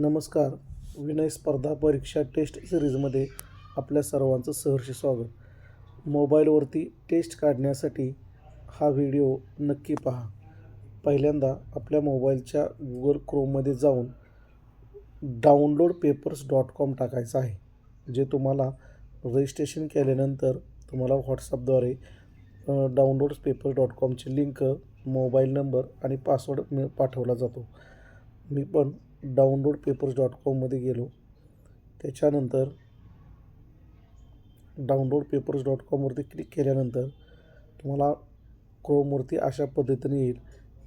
नमस्कार. विनय स्पर्धा परीक्षा टेस्ट सिरीजमध्ये आपल्या सर्वांचं सहर्ष स्वागत. मोबाईलवरती टेस्ट काढण्यासाठी हा व्हिडिओ नक्की पहा. पहिल्यांदा आपल्या मोबाईलच्या गुगल क्रोममध्ये जाऊन डाउनलोड पेपर्स डॉट कॉम टाकायचं आहे जे तुम्हाला रजिस्ट्रेशन केल्यानंतर तुम्हाला व्हॉट्सअपद्वारे डाउनलोड पेपर डॉट कॉमची लिंक मोबाईल नंबर आणि पासवर्ड मिळ पाठवला जातो. मी पण डाउनलोड पेपर्स डॉट कॉममध्ये गेलो. त्याच्यानंतर डाउनलोड पेपर्स डॉट कॉमवरती क्लिक केल्यानंतर तुम्हाला क्रोमवरती अशा पद्धतीने येईल.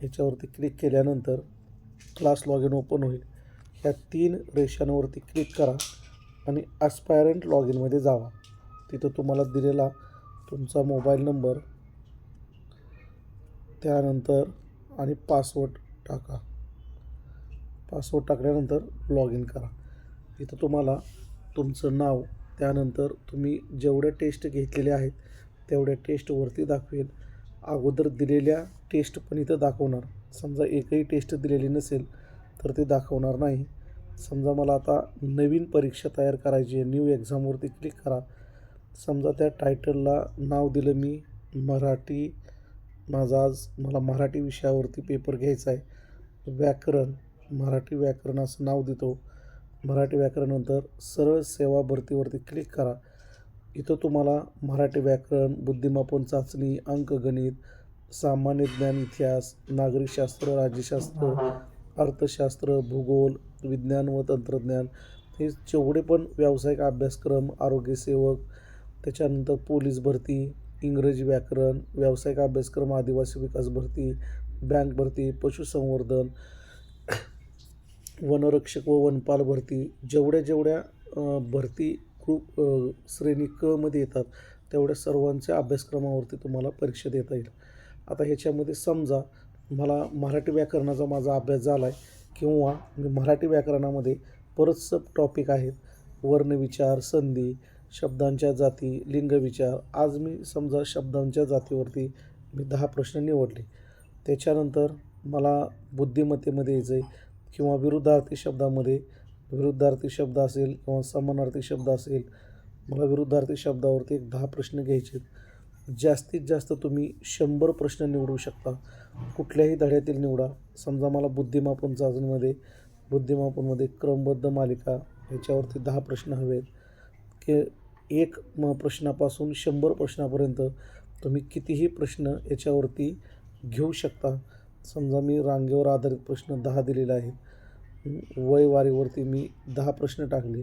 याच्यावरती क्लिक केल्यानंतर क्लास लॉग इन ओपन होईल. ह्या तीन रेषांवरती क्लिक करा आणि अस्पायरंट लॉग इनमध्ये जावा. तिथं तुम्हाला दिलेला तुमचा मोबाईल नंबर त्यानंतर आणि पासवर्ड टाका. पासवर्ड टाकल्यानंतर लॉग इन करा. इथं तुम्हाला तुमचं नाव त्यानंतर तुम्ही जेवढ्या टेस्ट घेतलेल्या आहेत तेवढ्या टेस्टवरती दाखवेल. अगोदर दिलेल्या टेस्ट पण इथं दाखवणार. समजा एकही टेस्ट दिलेली नसेल तर ते दाखवणार नाही. समजा मला आता नवीन परीक्षा तयार करायची आहे न्यू एक्झामवरती क्लिक करा. समजा त्या टायटलला नाव दिलं मी मराठी माझा आज मला मराठी विषयावरती पेपर घ्यायचा आहे. व्याकरण मराठी व्याकरण असं नाव देतो. मराठी व्याकरणानंतर सरळ सेवा भरतीवरती क्लिक करा. इथं तुम्हाला मराठी व्याकरण बुद्धिमापन चाचणी अंकगणित सामान्य ज्ञान इतिहास नागरिकशास्त्र राज्यशास्त्र अर्थशास्त्र भूगोल विज्ञान व तंत्रज्ञान हे जेवढे पण व्यावसायिक अभ्यासक्रम आरोग्यसेवक त्याच्यानंतर पोलीस भरती इंग्रजी व्याकरण व्यावसायिक अभ्यासक्रम आदिवासी विकास भरती बँक भरती पशुसंवर्धन वनरक्षक व वनपाल भरती जेवढ्या जेवढ्या भरती ग्रुप श्रेणी क मध्ये येतात तेवढ्या सर्वांच्या अभ्यासक्रमावरती तुम्हाला परीक्षा देता येईल. आता ह्याच्यामध्ये समजा मला मराठी व्याकरणाचा माझा अभ्यास झाला आहे किंवा मी मराठी व्याकरणामध्ये परत सब टॉपिक आहेत वर्णविचार संधी शब्दांच्या जाती लिंगविचार आज मी समजा शब्दांच्या जातीवरती मी दहा प्रश्न निवडले. त्याच्यानंतर मला बुद्धिमत्तेमध्ये यायचं आहे किंवा विरुद्धार्थी शब्दामध्ये विरुद्धार्थी शब्द असेल किंवा समानार्थी शब्द असेल मला विरुद्धार्थी शब्दावरती एक दहा प्रश्न घ्यायचे आहेत. जास्तीत जास्त तुम्ही शंभर प्रश्न निवडू शकता. कुठल्याही धड्यातील निवडा. समजा मला बुद्धिमापन चाचणीमध्ये बुद्धिमापनमध्ये क्रमबद्ध मालिका ह्याच्यावरती दहा प्रश्न हवे आहेत. की एक म प्रश्नापासून शंभर प्रश्नापर्यंत तुम्ही कितीही प्रश्न याच्यावरती घेऊ शकता. समजा मी रांगेवर आधारित प्रश्न दहा दिलेले आहेत. वय वारीवरती मी दहा प्रश्न टाकले.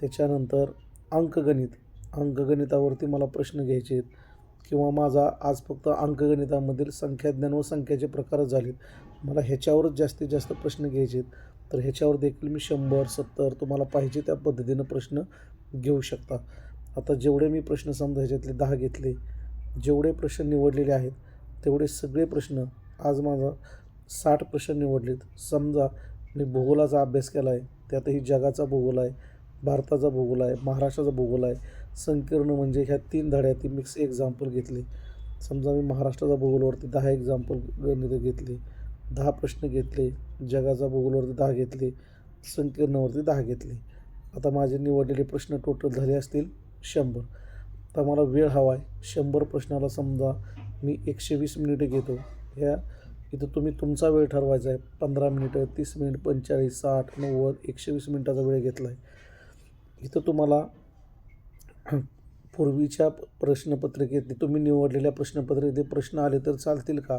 त्याच्यानंतर अंकगणित. अंकगणितावरती मला प्रश्न घ्यायचे आहेत. किंवा माझा आज फक्त अंकगणितामधील संख्याज्ञान व संख्याचे प्रकारच झालेत. मला ह्याच्यावरच जास्तीत जास्त प्रश्न घ्यायचे आहेत. तर ह्याच्यावर देखील मी शंभर सत्तर तुम्हाला पाहिजे त्या पद्धतीनं प्रश्न घेऊ शकता. आता जेवढे मी प्रश्न समजा ह्याच्यातले दहा घेतले जेवढे प्रश्न निवडलेले आहेत तेवढे सगळे प्रश्न आज माझा साठ प्रश्न निवडलेत. समजा मी भूगोलाचा अभ्यास केला आहे त्यातही जगाचा भूगोल आहे भारताचा भूगोल आहे महाराष्ट्राचा भूगोल आहे. संकीर्ण म्हणजे ह्या तीन धड्यातील मिक्स एक्झाम्पल घेतले. समजा मी महाराष्ट्राचा भूगोलवरती दहा एक्झाम्पल गणित घेतले दहा प्रश्न घेतले जगाचा भूगोलवरती दहा घेतले संकीर्णवरती दहा घेतले. आता माझे निवडलेले प्रश्न टोटल झाले असतील शंभर. आता मला वेळ हवा आहे शंभर प्रश्नाला समजा मी एकशे वीस मिनिटे घेतो. ह्या इथं तुम्ही तुमचा वेळ ठरवायचा आहे. पंधरा मिनिटं तीस मिनिट पंचेचाळीस साठ नव्वद एकशे वीस मिनिटाचा वेळ घेतला आहे इथं तुम्हाला पूर्वीच्या प्रश्नपत्रिकेत तुम्ही निवडलेल्या प्रश्नपत्रिकेत प्रश्न आले तर चालतील का?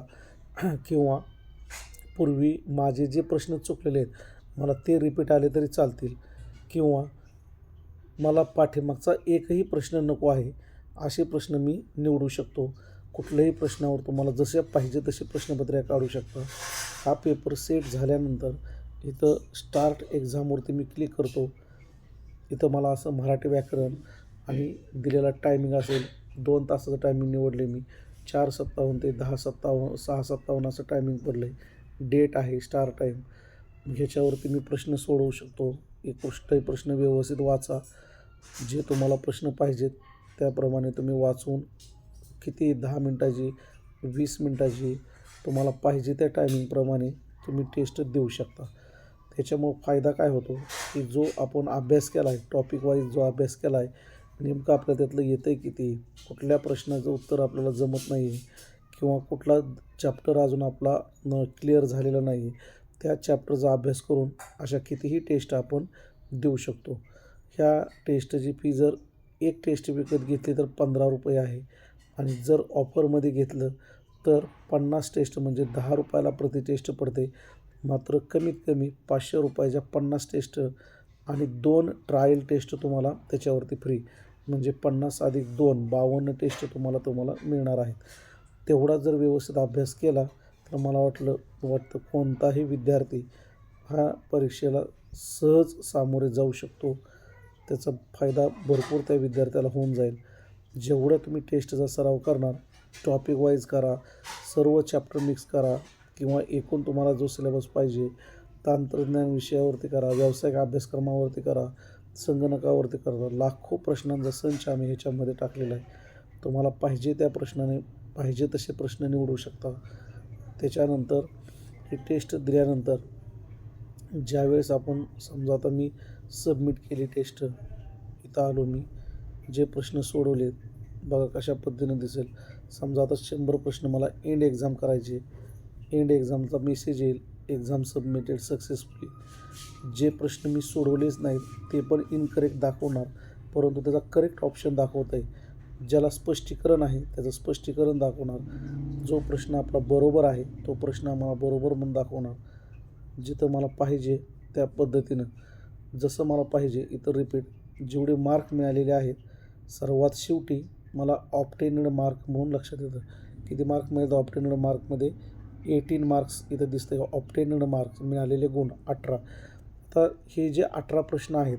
किंवा पूर्वी माझे जे प्रश्न चुकलेले आहेत मला ते रिपीट आले तरी चालतील? किंवा मला पाठीमागचा एकही प्रश्न नको आहे असे प्रश्न मी निवडू शकतो. कुठल्याही प्रश्नावर तुम्हाला जसे पाहिजे तसे प्रश्नपत्रिका काढू शकता. हा पेपर सेट झाल्यानंतर इथं स्टार्ट एक्झामवरती मी क्लिक करतो. इथं मला असं मराठी व्याकरण आणि दिलेला टायमिंग असेल दोन तासाचं टायमिंग निवडले मी. चार सत्तावन्न ते दहा सत्तावन्न सहा सत्तावन्न असं टायमिंग पडलं आहे डेट आहे स्टार टाईम ह्याच्यावरती मी प्रश्न सोडवू शकतो. एक प्रश्न व्यवस्थित वाचा. जे तुम्हाला प्रश्न पाहिजेत त्याप्रमाणे तुम्ही वाचून किती दहा मिनटाची वीस मिनटाची तुम्हाला पाहिजे त्या टायमिंगप्रमाणे तुम्ही टेस्ट देऊ शकता. त्याच्यामुळं फायदा काय होतो की जो आपण अभ्यास केला आहे टॉपिक वाईज जो अभ्यास केला आहे नेमकं आपल्या त्यातलं येतं आहे किती? कुठल्या प्रश्नाचं उत्तर आपल्याला जमत नाही आहे किंवा कुठला चॅप्टर अजून आपला न क्लिअर झालेला नाही आहे त्या चॅप्टरचा अभ्यास करून अशा कितीही टेस्ट आपण देऊ शकतो. ह्या टेस्टची फी जर एक टेस्ट विकत घेतली तर पंधरा रुपये आहे. आणि जर ऑफरमध्ये घेतलं तर पन्नास टेस्ट म्हणजे दहा रुपयाला प्रति टेस्ट पडते. मात्र कमीत कमी पाचशे रुपयाच्या पन्नास टेस्ट आणि दोन ट्रायल टेस्ट तुम्हाला त्याच्यावरती फ्री म्हणजे पन्नास अधिक दोन बावन्न टेस्ट तुम्हाला तुम्हाला मिळणार आहेत. तेवढा जर व्यवस्थित अभ्यास केला तर मला वाटलं वाटतं कोणताही विद्यार्थी हा परीक्षेला सहज सामोरे जाऊ शकतो. त्याचा फायदा भरपूर त्या विद्यार्थ्याला होऊन जाईल. जेवढं तुम्ही टेस्टचा सराव करणार टॉपिक वाईज करा सर्व चॅप्टर मिक्स करा किंवा एकूण तुम्हाला जो सिलेबस पाहिजे तंत्रज्ञान विषयावरती करा व्यावसायिक अभ्यासक्रमावरती करा संगणकावरती करा. लाखो प्रश्नांचा संच आम्ही ह्याच्यामध्ये टाकलेला आहे. तुम्हाला पाहिजे त्या प्रश्नाने पाहिजे तसे प्रश्न निवडू शकता. त्याच्यानंतर ही टेस्ट दिल्यानंतर ज्यावेळेस आपण समजा आता मी सबमिट केली टेस्ट इथं आलो मी जे प्रश्न सोडवले बघा कशा पद्धतीनं दिसेल. समजा आता शंभर प्रश्न मला एंड एक्झाम करायचे एंड एक्झामचा मेसेज येईल एक्झाम सबमिटेड सक्सेसफुली जे प्रश्न मी सोडवलेच नाहीत ते पण इनकरेक्ट दाखवणार. परंतु त्याचा करेक्ट ऑप्शन दाखवत आहे. ज्याला स्पष्टीकरण आहे त्याचं स्पष्टीकरण दाखवणार. जो प्रश्न आपला बरोबर आहे तो प्रश्न आम्हाला बरोबर म्हणून दाखवणार. जिथं मला पाहिजे त्या पद्धतीनं. जसं मला पाहिजे इतर रिपीट जेवढे मार्क मिळालेले आहेत सर्वात शेवटी मला ऑप्टेनड मार्क म्हणून लक्षात येतं. किती मार्क मिळतं ऑप्टेनड मार्कमध्ये एटीन मार्क्स इथं दिसते ऑप्टेनड मार्क्स मिळालेले गुण अठरा. तर हे जे अठरा प्रश्न आहेत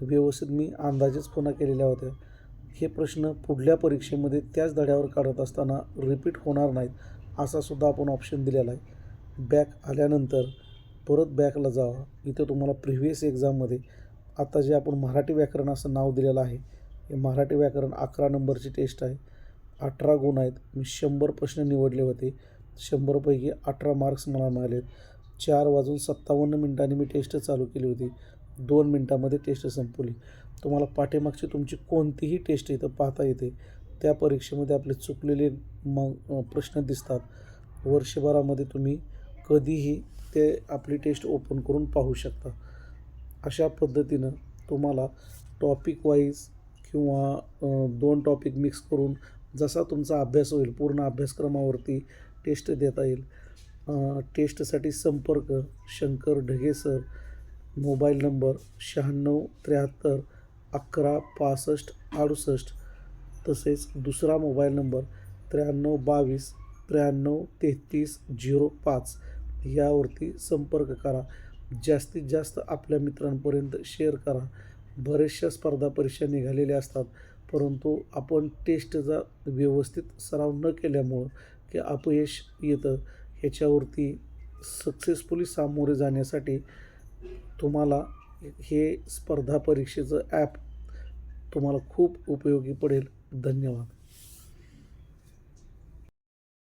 व्यवस्थित मी अंदाजेच पुन्हा केलेल्या होत्या. हे प्रश्न पुढल्या परीक्षेमध्ये त्याच धड्यावर काढत असताना रिपीट होणार नाहीत असा सुद्धा आपण ऑप्शन दिलेला आहे. बॅक आल्यानंतर परत बॅकला जावा. इथं तुम्हाला प्रिव्हियस एक्झाममध्ये आता जे आपण मराठी व्याकरण असं नाव दिलेलं आहे हे मराठी व्याकरण अकरा नंबरची टेस्ट आहे. अठरा गुण आहेत. मी शंभर प्रश्न निवडले होते. शंभरपैकी अठरा मार्क्स मला मिळाले आहेत चार वाजून सत्तावन्न मिनटांनी मी टेस्ट चालू केली होती. दोन मिनटामध्ये टेस्ट संपवली तुम्हाला पाठीमागची तुमची कोणतीही टेस्ट इथं पाहता येते. त्या परीक्षेमध्ये आपले चुकलेले मग प्रश्न दिसतात. वर्षभरामध्ये तुम्ही कधीही ते आपली टेस्ट ओपन करून पाहू शकता. अशा पद्धतीनं तुम्हाला टॉपिक वाईज किंवा दोन टॉपिक मिक्स करून जसा तुमचा अभ्यास होईल पूर्ण अभ्यासक्रमावरती टेस्ट देता येईल. टेस्टसाठी संपर्क Shankar Dhage sir mobile number शहाण्णव त्र्याहत्तर अकरा पासष्ट अडुसष्ट तसेच दुसरा मोबाईल नंबर त्र्याण्णव बावीस त्र्याण्णव तेहतीस झिरो पाच यावरती संपर्क करा. जास्तीत जास्त आपल्या मित्रांपर्यंत शेअर करा. बऱ्याचशा स्पर्धा परीक्षा निघालेल्या असतात परंतु आपण टेस्टचा व्यवस्थित सराव न केल्यामुळं की अपयश येतं. ह्याच्यावरती सक्सेसफुली सामोरे जाण्यासाठी तुम्हाला हे स्पर्धा परीक्षेचं ॲप तुम्हाला खूप उपयोगी पडेल. धन्यवाद.